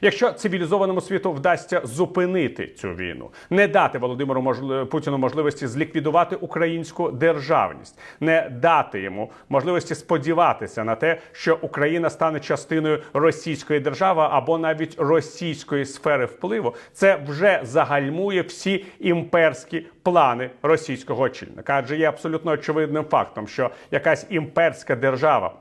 Якщо цивілізованому світу вдасться зупинити цю війну, не дати Володимиру можли- Путіну можливості зліквідувати українську державність, не дати йому можливості сподіватися на те, що Україна стане частиною російської держави або навіть російської сфери впливу, це вже загальмує всі імперські плани російського очільника. Адже є абсолютно очевидним фактом, що якась імперська держава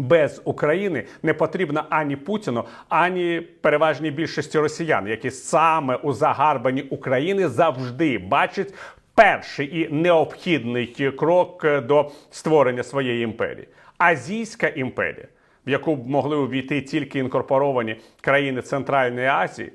без України не потрібна ані Путіну, ані переважній більшості росіян, які саме у загарбанні України завжди бачать перший і необхідний крок до створення своєї імперії. Азійська імперія, в яку б могли увійти тільки інкорпоровані країни Центральної Азії.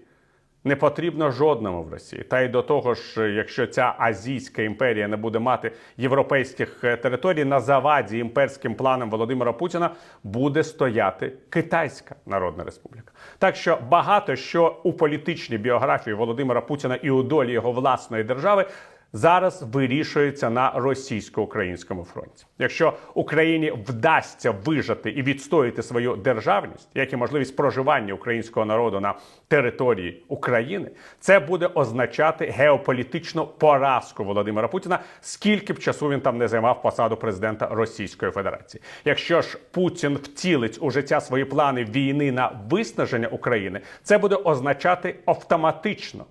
Не потрібно жодному в Росії. Та й до того ж, якщо ця азійська імперія не буде мати європейських е, територій, на заваді імперським планам Володимира Путіна буде стояти Китайська Народна Республіка. Так що багато що у політичній біографії Володимира Путіна і у долі його власної держави. Зараз вирішується на російсько-українському фронті. Якщо Україні вдасться вижити і відстояти свою державність, як і можливість проживання українського народу на території України, це буде означати геополітичну поразку Володимира Путіна, скільки б часу він там не займав посаду президента Російської Федерації. Якщо ж Путін втілить у життя свої плани війни на виснаження України, це буде означати автоматично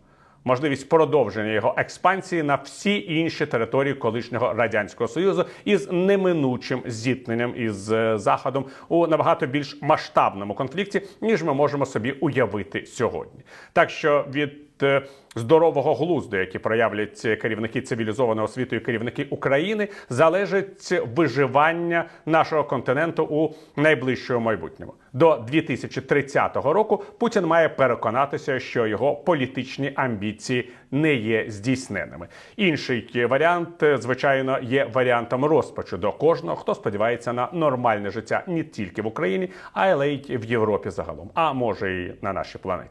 можливість продовження його експансії на всі інші території колишнього радянського союзу із неминучим зіткненням із е, заходом у набагато більш масштабному конфлікті, ніж ми можемо собі уявити сьогодні. Так що від здорового глузду, які проявлять керівники цивілізованого світу і керівники України, залежить виживання нашого континенту у найближчому майбутньому. До 2030 року Путін має переконатися, що його політичні амбіції не є здійсненими. Інший варіант, е, звичайно, є варіантом розпачу до кожного, хто сподівається на нормальне життя не тільки в Україні, але й в Європі загалом, а може і на нашій планеті.